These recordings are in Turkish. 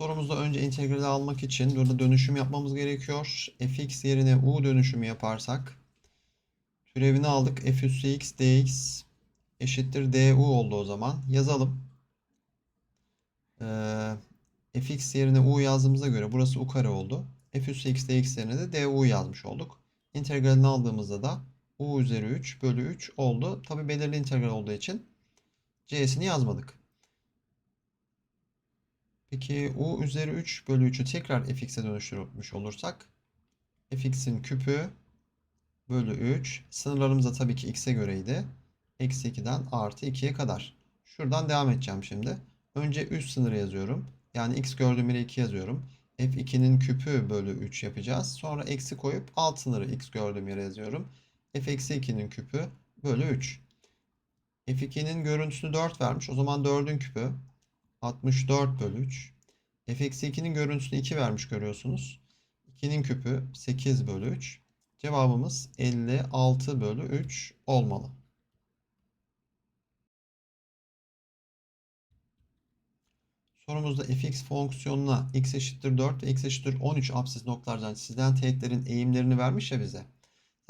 Sorumuzda önce integrali almak için burada dönüşüm yapmamız gerekiyor. fx yerine u dönüşümü yaparsak türevini aldık. f üssü x dx eşittir du oldu o zaman. Yazalım. Ee, fx yerine u yazdığımıza göre burası u kare oldu. f üssü x dx yerine de du yazmış olduk. İntegralini aldığımızda da u üzeri 3 bölü 3 oldu. Tabi belirli integral olduğu için c'sini yazmadık. Peki u üzeri 3 bölü 3'ü tekrar fx'e dönüştürmüş olursak fx'in küpü bölü 3 sınırlarımız da tabii ki x'e göreydi. Eksi 2'den artı 2'ye kadar. Şuradan devam edeceğim şimdi. Önce üst sınırı yazıyorum. Yani x gördüğüm yere 2 yazıyorum. f2'nin küpü bölü 3 yapacağız. Sonra eksi koyup alt sınırı x gördüğüm yere yazıyorum. f eksi 2'nin küpü bölü 3. f2'nin görüntüsünü 4 vermiş. O zaman 4'ün küpü 64 bölü 3. f eksi 2'nin görüntüsünü 2 vermiş görüyorsunuz. 2'nin küpü 8 bölü 3. Cevabımız 56 bölü 3 olmalı. Sorumuzda fx fonksiyonuna x eşittir 4 ve x eşittir 13 absis noktalardan sizden teğetlerin eğimlerini vermiş ya bize.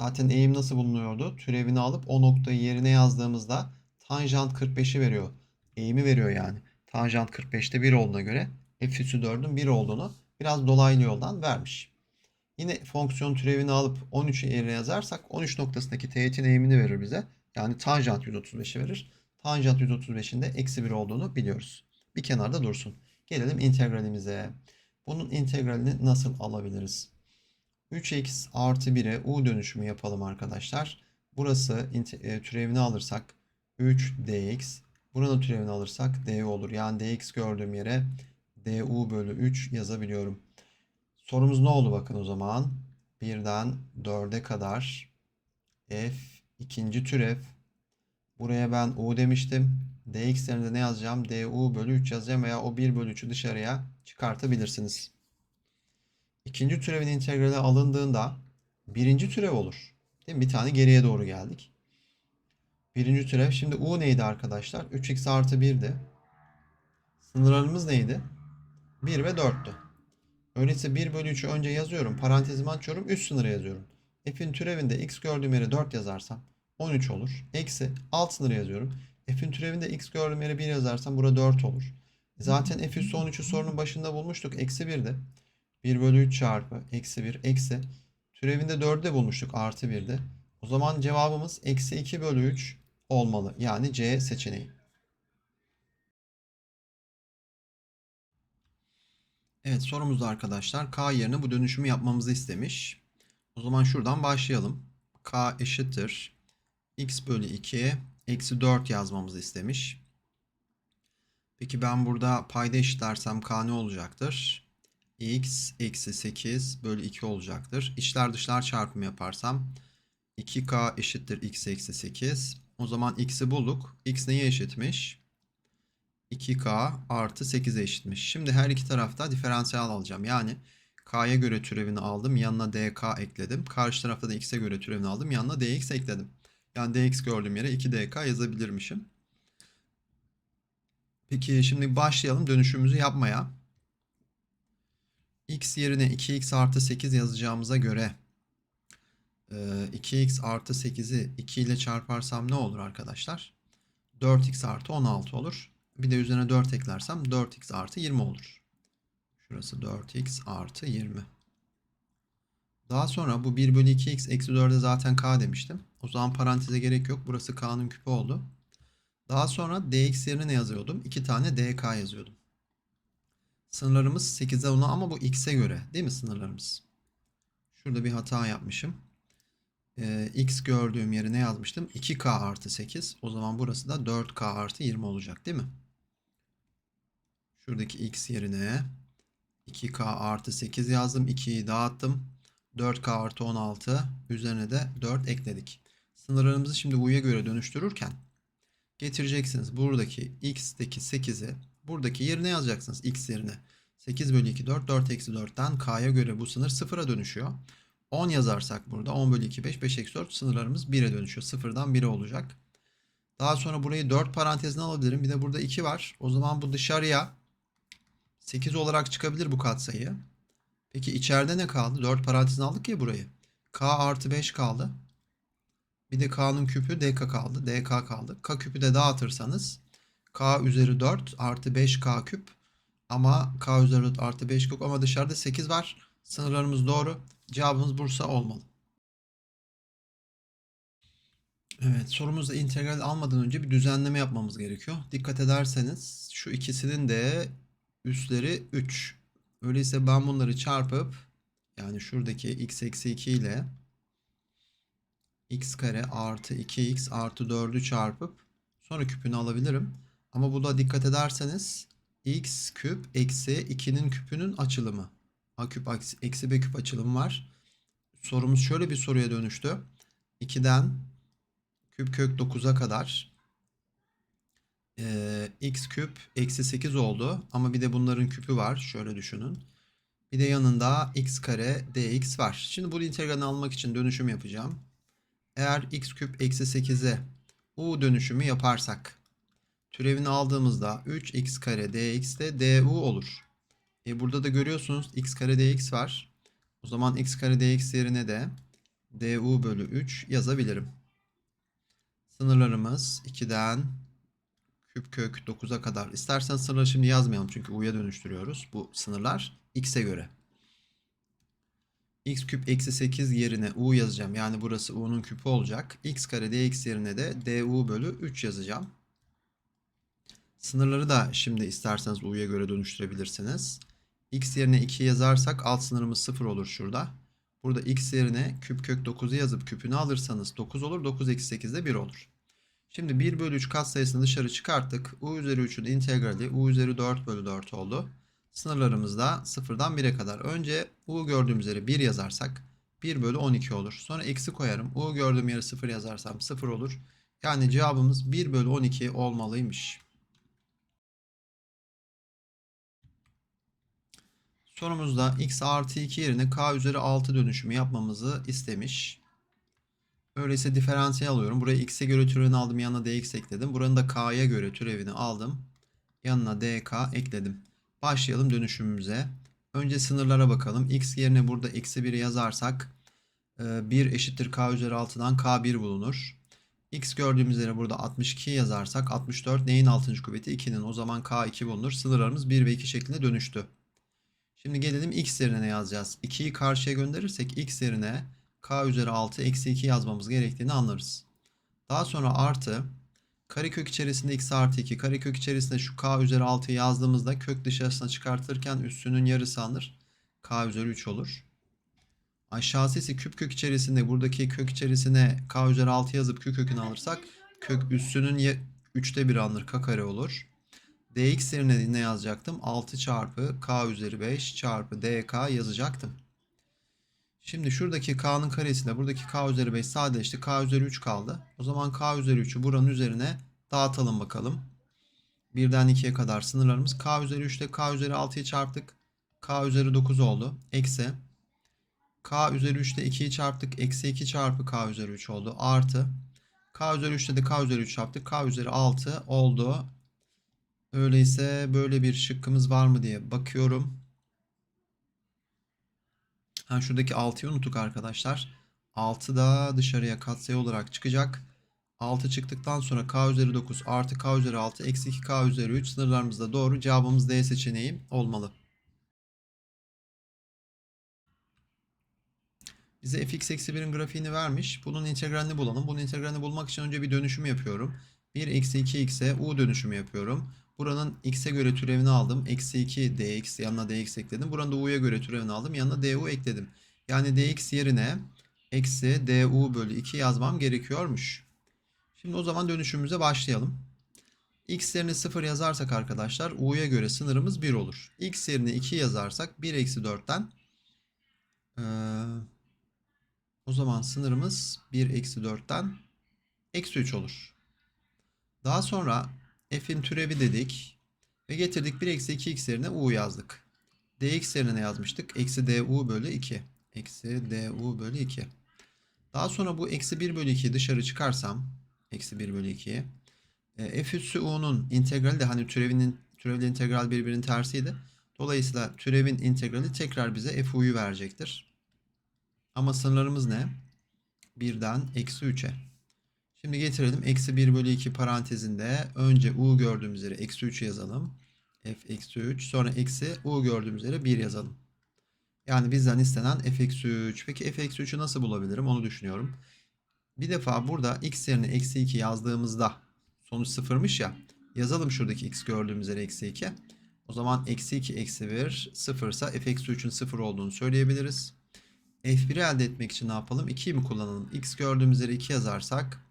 Zaten eğim nasıl bulunuyordu? Türevini alıp o noktayı yerine yazdığımızda tanjant 45'i veriyor. Eğimi veriyor yani. Tanjant 45'te 1 olduğuna göre f üssü 4'ün 1 olduğunu biraz dolaylı yoldan vermiş. Yine fonksiyon türevini alıp 13'ü yerine yazarsak 13 noktasındaki teğetin eğimini verir bize. Yani tanjant 135'i verir. Tanjant 135'in de eksi 1 olduğunu biliyoruz. Bir kenarda dursun. Gelelim integralimize. Bunun integralini nasıl alabiliriz? 3x artı 1'e u dönüşümü yapalım arkadaşlar. Burası e, türevini alırsak 3 dx. Buranın türevini alırsak du olur. Yani dx gördüğüm yere du bölü 3 yazabiliyorum. Sorumuz ne oldu bakın o zaman. 1'den 4'e kadar f ikinci türev. Buraya ben u demiştim. dx yerine ne yazacağım? du bölü 3 yazacağım veya o 1 bölü 3'ü dışarıya çıkartabilirsiniz. İkinci türevin integrali alındığında birinci türev olur. Değil mi? Bir tane geriye doğru geldik. Birinci türev. Şimdi u neydi arkadaşlar? 3x artı 1'di. Sınırlarımız neydi? 1 ve 4'tü. Öyleyse 1 bölü 3'ü önce yazıyorum. Parantezimi açıyorum. Üst sınırı yazıyorum. F'in türevinde x gördüğüm yere 4 yazarsam 13 olur. Eksi alt sınırı yazıyorum. F'in türevinde x gördüğüm yere 1 yazarsam burada 4 olur. Zaten f üssü 13'ü sorunun başında bulmuştuk. Eksi 1'di. 1 bölü 3 çarpı eksi 1 eksi. Türevinde 4'ü de bulmuştuk. Artı 1'di. O zaman cevabımız eksi 2 bölü 3 olmalı. Yani C seçeneği. Evet sorumuzda arkadaşlar K yerine bu dönüşümü yapmamızı istemiş. O zaman şuradan başlayalım. K eşittir. X bölü 2 eksi 4 yazmamızı istemiş. Peki ben burada payda eşitlersem K ne olacaktır? X eksi 8 bölü 2 olacaktır. İçler dışlar çarpımı yaparsam 2K eşittir X eksi 8. O zaman X'i bulduk. X neye eşitmiş? 2K artı 8'e eşitmiş. Şimdi her iki tarafta diferansiyel alacağım. Yani K'ya göre türevini aldım. Yanına DK ekledim. Karşı tarafta da X'e göre türevini aldım. Yanına DX ekledim. Yani DX gördüğüm yere 2DK yazabilirmişim. Peki şimdi başlayalım dönüşümümüzü yapmaya. X yerine 2X artı 8 yazacağımıza göre 2x artı 8'i 2 ile çarparsam ne olur arkadaşlar? 4x artı 16 olur. Bir de üzerine 4 eklersem 4x artı 20 olur. Şurası 4x artı 20. Daha sonra bu 1 bölü 2x eksi 4'e zaten k demiştim. O zaman paranteze gerek yok. Burası k'nın küpü oldu. Daha sonra dx yerine ne yazıyordum? 2 tane dk yazıyordum. Sınırlarımız 8'e 10'a ama bu x'e göre değil mi sınırlarımız? Şurada bir hata yapmışım. Ee, x gördüğüm yere ne yazmıştım? 2k artı 8. O zaman burası da 4k artı 20 olacak değil mi? Şuradaki x yerine 2k artı 8 yazdım. 2'yi dağıttım. 4k artı 16. Üzerine de 4 ekledik. Sınırlarımızı şimdi u'ya göre dönüştürürken getireceksiniz. Buradaki x'teki 8'i buradaki yerine yazacaksınız x yerine. 8 bölü 2 4. 4 eksi 4'ten k'ya göre bu sınır 0'a dönüşüyor. 10 yazarsak burada 10 bölü 2 5 5 eksi 4 sınırlarımız 1'e dönüşüyor. 0'dan 1'e olacak. Daha sonra burayı 4 parantezine alabilirim. Bir de burada 2 var. O zaman bu dışarıya 8 olarak çıkabilir bu katsayı. Peki içeride ne kaldı? 4 parantezine aldık ya burayı. K artı 5 kaldı. Bir de K'nın küpü DK kaldı. DK kaldı. K küpü de dağıtırsanız K üzeri 4 artı 5K küp ama K üzeri 4 artı 5 küp ama dışarıda 8 var. Sınırlarımız doğru. Cevabımız Bursa olmalı. Evet sorumuzda integral almadan önce bir düzenleme yapmamız gerekiyor. Dikkat ederseniz şu ikisinin de üstleri 3. Öyleyse ben bunları çarpıp yani şuradaki x eksi 2 ile x kare artı 2x artı 4'ü çarpıp sonra küpünü alabilirim. Ama bu da dikkat ederseniz x küp eksi 2'nin küpünün açılımı. A küp eksi b küp açılımı var. Sorumuz şöyle bir soruya dönüştü. 2'den küp kök 9'a kadar ee, x küp eksi 8 oldu. Ama bir de bunların küpü var. Şöyle düşünün. Bir de yanında x kare dx var. Şimdi bu integralini almak için dönüşüm yapacağım. Eğer x küp eksi 8'e u dönüşümü yaparsak türevini aldığımızda 3x kare dx de du olur. E burada da görüyorsunuz x kare dx var. O zaman x kare dx yerine de du bölü 3 yazabilirim. Sınırlarımız 2'den küp kök 9'a kadar. İstersen sınırları şimdi yazmayalım çünkü u'ya dönüştürüyoruz. Bu sınırlar x'e göre. x küp eksi 8 yerine u yazacağım. Yani burası u'nun küpü olacak. x kare dx yerine de du bölü 3 yazacağım. Sınırları da şimdi isterseniz u'ya göre dönüştürebilirsiniz. X yerine 2 yazarsak alt sınırımız 0 olur şurada. Burada x yerine küp kök 9'u yazıp küpünü alırsanız 9 olur. 9 eksi 8 de 1 olur. Şimdi 1 bölü 3 katsayısını dışarı çıkarttık. u üzeri 3'ün integrali u üzeri 4 bölü 4 oldu. Sınırlarımız da 0'dan 1'e kadar. Önce u gördüğüm üzere 1 yazarsak 1 bölü 12 olur. Sonra eksi koyarım. u gördüğüm yere 0 yazarsam 0 olur. Yani cevabımız 1 bölü 12 olmalıymış. Sorumuzda x artı 2 yerine k üzeri 6 dönüşümü yapmamızı istemiş. Öyleyse diferansiyel alıyorum. Buraya x'e göre türevini aldım. Yanına dx ekledim. Buranın da k'ya göre türevini aldım. Yanına dk ekledim. Başlayalım dönüşümümüze. Önce sınırlara bakalım. x yerine burada eksi 1 yazarsak 1 eşittir k üzeri 6'dan k1 bulunur. x gördüğümüz üzere burada 62 yazarsak 64 neyin 6. kuvveti? 2'nin. O zaman k2 bulunur. Sınırlarımız 1 ve 2 şeklinde dönüştü. Şimdi gelelim x yerine ne yazacağız? 2'yi karşıya gönderirsek x yerine k üzeri 6 eksi 2 yazmamız gerektiğini anlarız. Daha sonra artı karekök içerisinde x artı 2 karekök içerisinde şu k üzeri 6'yı yazdığımızda kök dışarısına çıkartırken üssünün yarısı alınır. k üzeri 3 olur. Aşağısı ise küp kök içerisinde buradaki kök içerisine k üzeri 6 yazıp kök kökünü alırsak kök üssünün 3'te 1 alınır k kare olur. Dx yerine ne yazacaktım? 6 çarpı k üzeri 5 çarpı dk yazacaktım. Şimdi şuradaki k'nın karesiyle buradaki k üzeri 5 sadeleşti. k üzeri 3 kaldı. O zaman k üzeri 3'ü buranın üzerine dağıtalım bakalım. 1'den 2'ye kadar sınırlarımız. k üzeri 3 ile k üzeri 6'yı çarptık. k üzeri 9 oldu. Eksi. k üzeri 3 ile 2'yi çarptık. Eksi 2 çarpı k üzeri 3 oldu. Artı. k üzeri 3 ile de k üzeri 3 çarptık. k üzeri 6 oldu. Öyleyse böyle bir şıkkımız var mı diye bakıyorum. Ha, şuradaki 6'yı unuttuk arkadaşlar. 6 da dışarıya katsayı olarak çıkacak. 6 çıktıktan sonra k üzeri 9 artı k üzeri 6 eksi 2 k üzeri 3 sınırlarımız da doğru. Cevabımız D seçeneği olmalı. Bize fx eksi 1'in grafiğini vermiş. Bunun integralini bulalım. Bunun integralini bulmak için önce bir dönüşüm yapıyorum. 1 eksi 2x'e u dönüşümü yapıyorum. Buranın x'e göre türevini aldım. Eksi 2 dx yanına dx ekledim. Buranın da u'ya göre türevini aldım. Yanına du ekledim. Yani dx yerine eksi du bölü 2 yazmam gerekiyormuş. Şimdi o zaman dönüşümüze başlayalım. x yerine 0 yazarsak arkadaşlar u'ya göre sınırımız 1 olur. x yerine 2 yazarsak 1 eksi 4'ten ee, o zaman sınırımız 1 eksi 4'ten eksi 3 olur. Daha sonra f'in türevi dedik. Ve getirdik 1 eksi 2x yerine u yazdık. dx yerine ne yazmıştık? Eksi du bölü 2. Eksi du bölü 2. Daha sonra bu eksi 1 bölü 2'yi dışarı çıkarsam eksi 1 bölü 2'yi e, f üssü u'nun integrali de hani türevinin türevli integral birbirinin tersiydi. Dolayısıyla türevin integrali tekrar bize fu'yu verecektir. Ama sınırlarımız ne? 1'den eksi 3'e. Şimdi getirelim. Eksi 1 bölü 2 parantezinde önce u gördüğümüz yere eksi 3 yazalım. f eksi 3. Sonra eksi u gördüğümüz yere 1 yazalım. Yani bizden istenen f eksi 3. Peki f eksi 3'ü nasıl bulabilirim onu düşünüyorum. Bir defa burada x yerine eksi 2 yazdığımızda sonuç sıfırmış ya. Yazalım şuradaki x gördüğümüz yere eksi 2. O zaman eksi 2 eksi 1 sıfırsa f eksi 3'ün sıfır olduğunu söyleyebiliriz. f1'i elde etmek için ne yapalım? 2'yi mi kullanalım? x gördüğümüz yere 2 yazarsak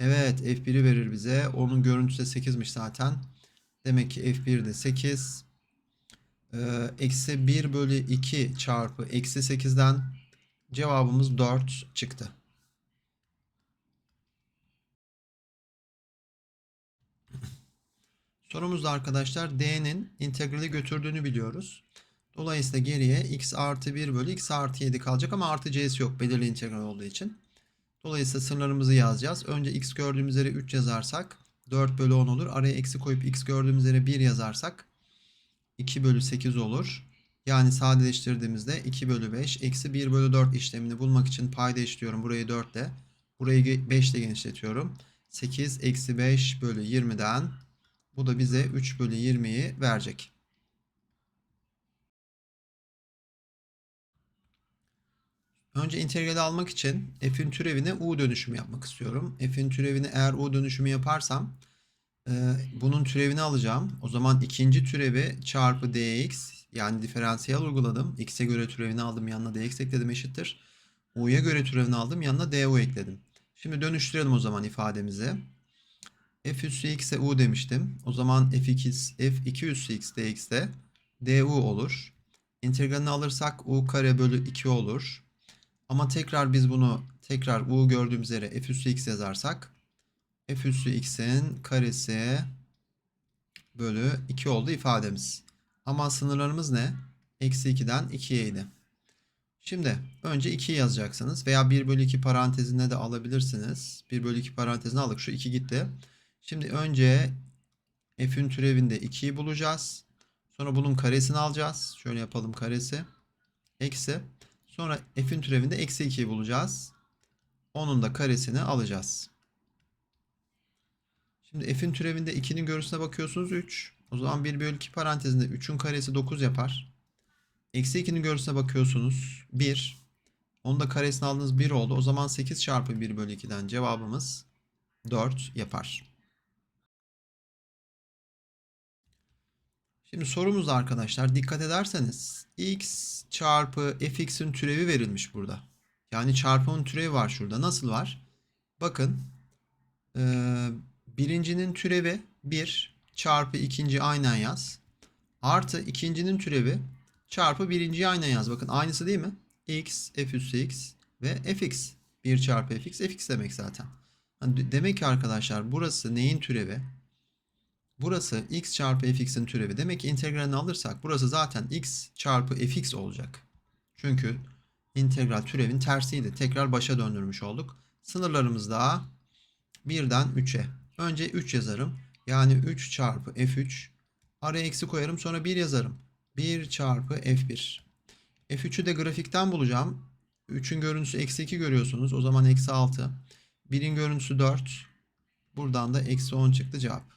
Evet F1'i verir bize. Onun görüntüsü de 8'miş zaten. Demek ki F1 de 8. Ee, eksi 1 bölü 2 çarpı eksi 8'den cevabımız 4 çıktı. Sorumuzda arkadaşlar D'nin integrali götürdüğünü biliyoruz. Dolayısıyla geriye x artı 1 bölü x artı 7 kalacak ama artı c'si yok belirli integral olduğu için. Dolayısıyla sınırlarımızı yazacağız. Önce x gördüğümüz yere 3 yazarsak 4 bölü 10 olur. Araya eksi koyup x gördüğümüz yere 1 yazarsak 2 bölü 8 olur. Yani sadeleştirdiğimizde 2 bölü 5 eksi 1 bölü 4 işlemini bulmak için payda işliyorum. Burayı 4 ile. Burayı 5 ile genişletiyorum. 8 eksi 5 bölü 20'den bu da bize 3 bölü 20'yi verecek. Önce integrali almak için f'in türevine u dönüşümü yapmak istiyorum. F'in türevini eğer u dönüşümü yaparsam e, bunun türevini alacağım. O zaman ikinci türevi çarpı dx yani diferansiyel uyguladım. x'e göre türevini aldım yanına dx ekledim eşittir. u'ya göre türevini aldım yanına du ekledim. Şimdi dönüştürelim o zaman ifademizi. f üssü x'e u demiştim. O zaman f2, f2 üssü x dx'de du olur. İntegralini alırsak u kare bölü 2 olur. Ama tekrar biz bunu tekrar u gördüğümüz yere f üssü x yazarsak f üssü x'in karesi bölü 2 oldu ifademiz. Ama sınırlarımız ne? Eksi 2'den 2'yeydi. Şimdi önce 2 yazacaksınız veya 1 bölü 2 parantezine de alabilirsiniz. 1 bölü 2 parantezine aldık. Şu 2 gitti. Şimdi önce f'in türevinde 2'yi bulacağız. Sonra bunun karesini alacağız. Şöyle yapalım karesi. Eksi. Sonra f'in türevinde eksi 2'yi bulacağız. Onun da karesini alacağız. Şimdi f'in türevinde 2'nin görüntüsüne bakıyorsunuz 3. O zaman 1 bölü 2 parantezinde 3'ün karesi 9 yapar. Eksi 2'nin görüntüsüne bakıyorsunuz 1. Onun da karesini aldığınız 1 oldu. O zaman 8 çarpı 1 bölü 2'den cevabımız 4 yapar. Şimdi sorumuzda arkadaşlar dikkat ederseniz x çarpı fx'in türevi verilmiş burada. Yani çarpımın türevi var şurada. Nasıl var? Bakın ee, birincinin türevi 1 çarpı ikinci aynen yaz. Artı ikincinin türevi çarpı birinciyi aynen yaz. Bakın aynısı değil mi? x, f üssü x ve fx. 1 çarpı fx, fx demek zaten. Yani demek ki arkadaşlar burası neyin türevi? Burası x çarpı fx'in türevi. Demek ki integralini alırsak burası zaten x çarpı fx olacak. Çünkü integral türevin tersiydi. Tekrar başa döndürmüş olduk. Sınırlarımız da 1'den 3'e. Önce 3 yazarım. Yani 3 çarpı f3. Araya eksi koyarım sonra 1 yazarım. 1 çarpı f1. f3'ü de grafikten bulacağım. 3'ün görüntüsü eksi 2 görüyorsunuz. O zaman eksi 6. 1'in görüntüsü 4. Buradan da eksi 10 çıktı cevap.